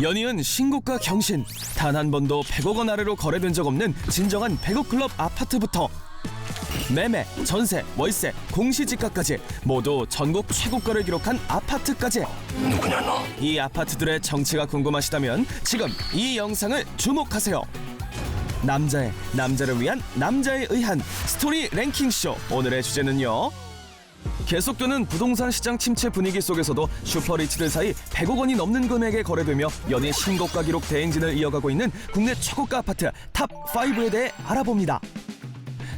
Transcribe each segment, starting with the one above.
연이은 신고가 경신 단 한 번도 100억 원 아래로 거래된 적 없는 진정한 100억 클럽 아파트부터 매매, 전세, 월세, 공시지가까지 모두 전국 최고가를 기록한 아파트까지 누구냐 너? 이 아파트들의 정치가 궁금하시다면 지금 이 영상을 주목하세요. 남자의 남자를 위한 남자에 의한 스토리 랭킹쇼 오늘의 주제는요. 계속되는 부동산 시장 침체 분위기 속에서도 슈퍼리치들 사이 100억 원이 넘는 금액에 거래되며 연일 신고가 기록 대행진을 이어가고 있는 국내 최고가 아파트 탑 5에 대해 알아봅니다.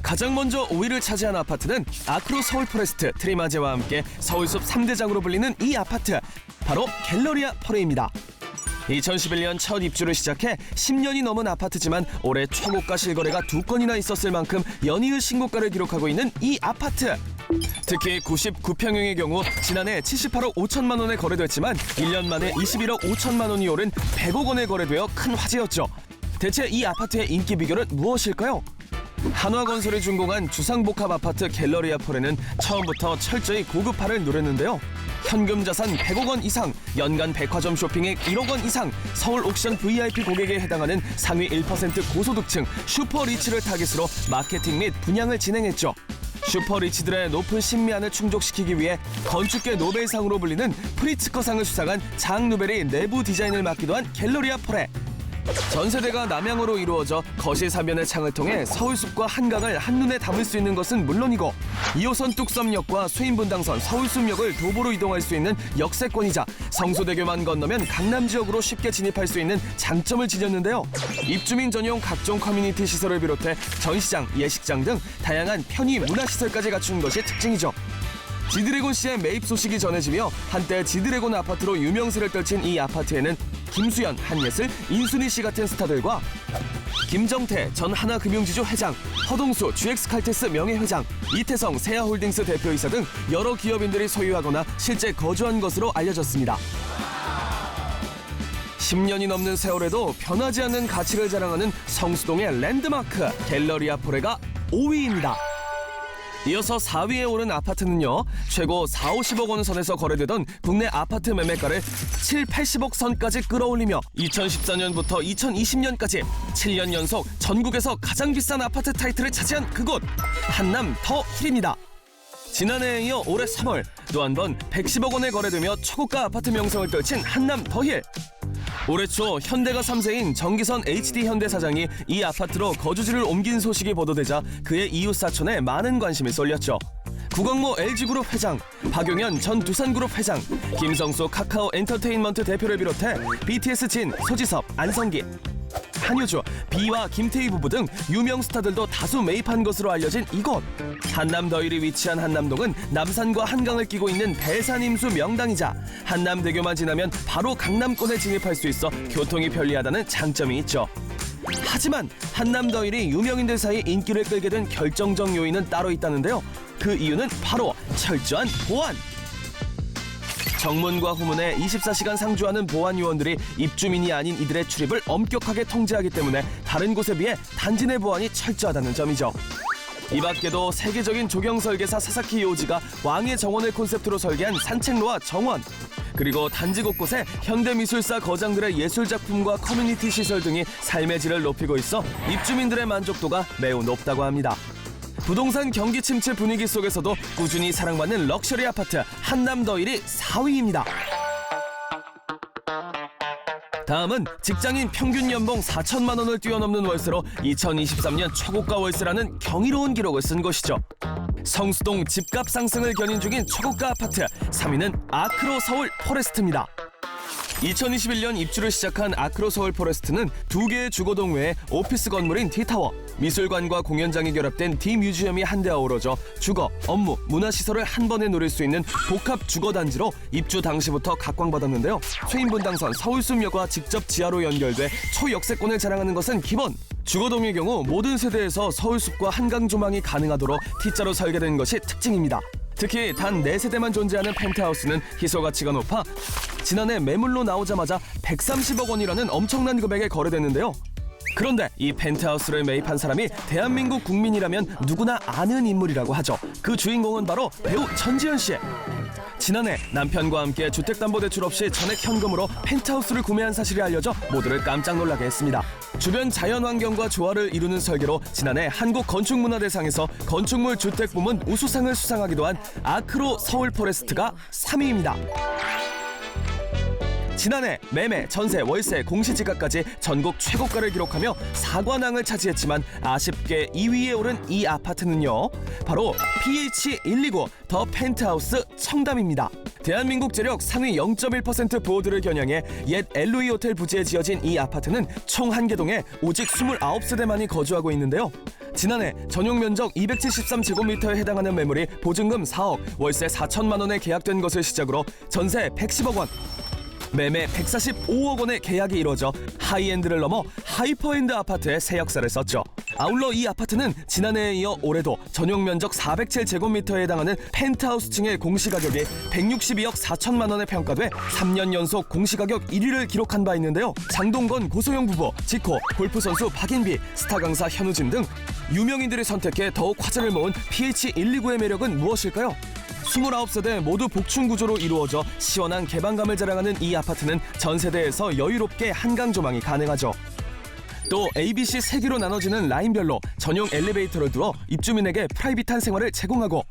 가장 먼저 5위를 차지한 아파트는 아크로 서울 포레스트 트리마제와 함께 서울숲 3대장으로 불리는 이 아파트 바로 갤러리아 퍼레입니다. 2011년 첫 입주를 시작해 10년이 넘은 아파트지만 올해 최고가 실거래가 두 건이나 있었을 만큼 연이은 신고가를 기록하고 있는 이 아파트. 특히 99평형의 경우 지난해 78억 5천만 원에 거래됐지만 1년 만에 21억 5천만 원이 오른 100억 원에 거래되어 큰 화제였죠. 대체 이 아파트의 인기 비결은 무엇일까요? 한화건설이 준공한 주상복합 아파트 갤러리 아 폴에는 처음부터 철저히 고급화를 누렸는데요. 현금 자산 100억 원 이상, 연간 백화점 쇼핑액 1억 원 이상, 서울 옥션 VIP 고객에 해당하는 상위 1% 고소득층 슈퍼리치를 타깃으로 마케팅 및 분양을 진행했죠. 슈퍼리치들의 높은 심미안을 충족시키기 위해 건축계 노벨상으로 불리는 프리츠커상을 수상한 장 누벨이 내부 디자인을 맡기도 한 갤러리아 폴에 전세대가 남향으로 이루어져 거실 사면의 창을 통해 서울숲과 한강을 한눈에 담을 수 있는 것은 물론이고 2호선 뚝섬역과 수인분당선 서울숲역을 도보로 이동할 수 있는 역세권이자 성수대교만 건너면 강남 지역으로 쉽게 진입할 수 있는 장점을 지녔는데요. 입주민 전용 각종 커뮤니티 시설을 비롯해 전시장, 예식장 등 다양한 편의 문화시설까지 갖춘 것이 특징이죠. 지드래곤 씨의 매입 소식이 전해지며 한때 지드래곤 아파트로 유명세를 떨친 이 아파트에는 김수현, 한예슬, 인순이 씨 같은 스타들과 김정태 전 하나금융지주 회장, 허동수 GX칼텍스 명예회장, 이태성 세아홀딩스 대표이사 등 여러 기업인들이 소유하거나 실제 거주한 것으로 알려졌습니다. 10년이 넘는 세월에도 변하지 않는 가치를 자랑하는 성수동의 랜드마크 갤러리아 포레가 5위입니다. 이어서 4위에 오른 아파트는요. 최고 4, 50억 원 선에서 거래되던 국내 아파트 매매가를 7, 80억 선까지 끌어올리며 2014년부터 2020년까지 7년 연속 전국에서 가장 비싼 아파트 타이틀을 차지한 그곳 한남 더 힐입니다. 지난해에 이어 올해 3월 또 한 번 110억 원에 거래되며 초고가 아파트 명성을 떨친 한남 더힐. 올해 초 현대가 3세인 정기선 HD 현대 사장이 이 아파트로 거주지를 옮긴 소식이 보도되자 그의 이웃 사촌에 많은 관심이 쏠렸죠. 구광모 LG그룹 회장, 박용현 전 두산그룹 회장, 김성수 카카오 엔터테인먼트 대표를 비롯해 BTS 진, 소지섭, 안성기, 한효주, 비와 김태희 부부 등 유명 스타들도 다수 매입한 것으로 알려진 이곳. 한남 더일이 위치한 한남동은 남산과 한강을 끼고 있는 대산임수 명당이자 한남대교만 지나면 바로 강남권에 진입할 수 있어 교통이 편리하다는 장점이 있죠. 하지만 한남 더일이 유명인들 사이 인기를 끌게 된 결정적 요인은 따로 있다는데요. 그 이유는 바로 철저한 보안. 정문과 후문에 24시간 상주하는 보안 요원들이 입주민이 아닌 이들의 출입을 엄격하게 통제하기 때문에 다른 곳에 비해 단지 내 보안이 철저하다는 점이죠. 이 밖에도 세계적인 조경 설계사 사사키 요지가 왕의 정원을 콘셉트로 설계한 산책로와 정원 그리고 단지 곳곳에 현대미술사 거장들의 예술작품과 커뮤니티 시설 등이 삶의 질을 높이고 있어 입주민들의 만족도가 매우 높다고 합니다. 부동산 경기 침체 분위기 속에서도 꾸준히 사랑받는 럭셔리 아파트 한남 더 일이 4위입니다. 다음은 직장인 평균 연봉 4천만 원을 뛰어넘는 월세로 2023년 최고가 월세라는 경이로운 기록을 쓴 것이죠. 성수동 집값 상승을 견인 중인 최고가 아파트 3위는 아크로 서울 포레스트입니다. 2021년 입주를 시작한 아크로 서울 포레스트는 두 개의 주거동 외에 오피스 건물인 D타워, 미술관과 공연장이 결합된 D뮤지엄이 한데 어우러져 주거, 업무, 문화시설을 한 번에 누릴 수 있는 복합 주거단지로 입주 당시부터 각광받았는데요. 수인분당선 서울숲역과 직접 지하로 연결돼 초역세권을 자랑하는 것은 기본. 주거동의 경우 모든 세대에서 서울숲과 한강 조망이 가능하도록 T자로 설계된 것이 특징입니다. 특히 단 4세대만 존재하는 펜트하우스는 희소 가치가 높아 지난해 매물로 나오자마자 130억 원이라는 엄청난 금액에 거래됐는데요. 그런데 이 펜트하우스를 매입한 사람이 대한민국 국민이라면 누구나 아는 인물이라고 하죠. 그 주인공은 바로 배우 전지현 씨. 지난해 남편과 함께 주택담보대출 없이 전액 현금으로 펜트하우스를 구매한 사실이 알려져 모두를 깜짝 놀라게 했습니다. 주변 자연환경과 조화를 이루는 설계로 지난해 한국 건축문화대상에서 건축물 주택 부문 우수상을 수상하기도 한 아크로 서울 포레스트가 3위입니다. 지난해 매매, 전세, 월세, 공시지가까지 전국 최고가를 기록하며 사관왕을 차지했지만 아쉽게 2위에 오른 이 아파트는요. 바로 PH129 더 펜트하우스 청담입니다. 대한민국 재력 상위 0.1% 보호들을 겨냥해 옛 엘로이 호텔 부지에 지어진 이 아파트는 총 한 개동에 오직 29세대만이 거주하고 있는데요. 지난해 전용 면적 273제곱미터에 해당하는 매물이 보증금 4억, 월세 4천만 원에 계약된 것을 시작으로 전세 110억 원, 매매 145억 원의 계약이 이루어져 하이엔드를 넘어 하이퍼엔드 아파트의 새 역사를 썼죠. 아울러 이 아파트는 지난해에 이어 올해도 전용 면적 407제곱미터에 해당하는 펜트하우스 층의 공시가격이 162억 4천만 원에 평가돼 3년 연속 공시가격 1위를 기록한 바 있는데요. 장동건 고소영 부부, 지코, 골프 선수 박인비, 스타 강사 현우진 등 유명인들이 선택해 더욱 화제를 모은 PH129의 매력은 무엇일까요? 29세대 모두 복층 구조로 이루어져 시원한 개방감을 자랑하는 이 아파트는 전 세대에서 여유롭게 한강 조망이 가능하죠. 또 ABC 세개로 나눠지는 라인별로 전용 엘리베이터를 두어 입주민에게 프라이빗한 생활을 제공하고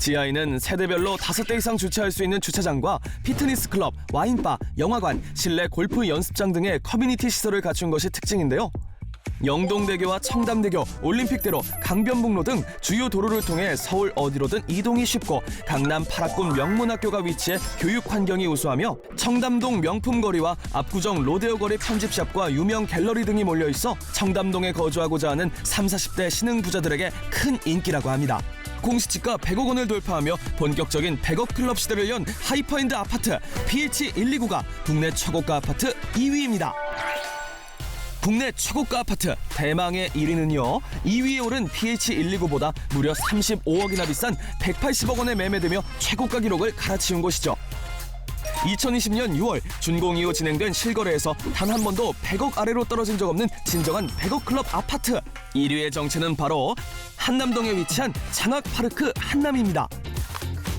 지하에는 세대별로 다섯 대 이상 주차할 수 있는 주차장과 피트니스 클럽, 와인바, 영화관, 실내 골프 연습장 등의 커뮤니티 시설을 갖춘 것이 특징인데요. 영동대교와 청담대교, 올림픽대로, 강변북로 등 주요 도로를 통해 서울 어디로든 이동이 쉽고 강남 파라군 명문학교가 위치해 교육 환경이 우수하며 청담동 명품거리와 압구정 로데오 거리 편집샵과 유명 갤러리 등이 몰려 있어 청담동에 거주하고자 하는 3, 40대 신흥 부자들에게 큰 인기라고 합니다. 공시지가 100억 원을 돌파하며 본격적인 100억 클럽 시대를 연 하이퍼엔드 아파트 PH129가 국내 최고가 아파트 2위입니다. 국내 최고가 아파트 대망의 1위는요 2위에 오른 PH129보다 무려 35억이나 비싼 180억 원에 매매되며 최고가 기록을 갈아치운 곳이죠. 2020년 6월 준공 이후 진행된 실거래에서 단 한 번도 100억 아래로 떨어진 적 없는 진정한 100억 클럽 아파트. 1위의 정체는 바로 한남동에 위치한 장학파르크 한남입니다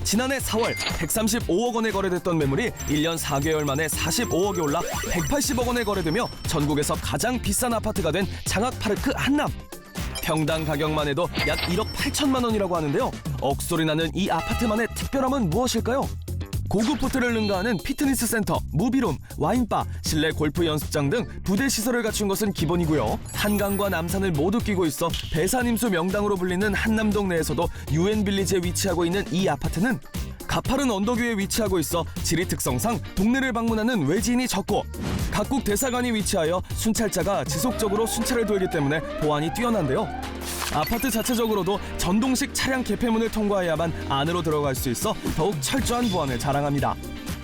지난해 4월 135억 원에 거래됐던 매물이 1년 4개월 만에 45억에 올라 180억 원에 거래되며 전국에서 가장 비싼 아파트가 된 장학파르크 한남. 평당 가격만 해도 약 1억 8천만 원이라고 하는데요. 억소리 나는 이 아파트만의 특별함은 무엇일까요? 고급 호텔을 능가하는 피트니스 센터, 무비룸, 와인바, 실내 골프 연습장 등 부대 시설을 갖춘 것은 기본이고요. 한강과 남산을 모두 끼고 있어 배산임수 명당으로 불리는 한남동 내에서도 유엔 빌리지에 위치하고 있는 이 아파트는 가파른 언덕 위에 위치하고 있어 지리 특성상 동네를 방문하는 외지인이 적고 각국 대사관이 위치하여 순찰자가 지속적으로 순찰을 돌기 때문에 보안이 뛰어난데요. 아파트 자체적으로도 전동식 차량 개폐문을 통과해야만 안으로 들어갈 수 있어 더욱 철저한 보안을 자랑합니다.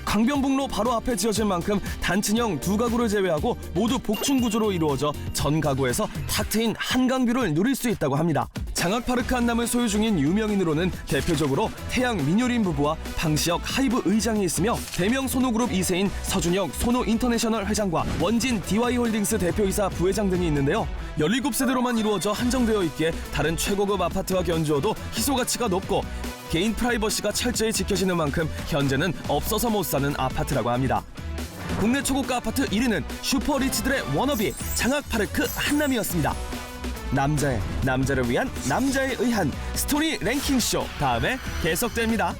강변북로 바로 앞에 지어진 만큼 단층형 두 가구를 제외하고 모두 복층 구조로 이루어져 전 가구에서 탁 트인 한강뷰를 누릴 수 있다고 합니다. 장학파르크 한남을 소유 중인 유명인으로는 대표적으로 태양 민효린 부부와 방시혁 하이브 의장이 있으며 대명 소노그룹 2세인 서준혁 소노 인터내셔널 회장과 원진 DY홀딩스 대표이사 부회장 등이 있는데요. 17세대로만 이루어져 한정되어 있기에 다른 최고급 아파트와 견주어도 희소 가치가 높고 개인 프라이버시가 철저히 지켜지는 만큼 현재는 없어서 못 사는 아파트라고 합니다. 국내 초고가 아파트 1위는 슈퍼리치들의 워너비 장학파르크 한남이었습니다. 남자의 남자를 위한 남자에 의한 스토리 랭킹 쇼 다음에 계속됩니다.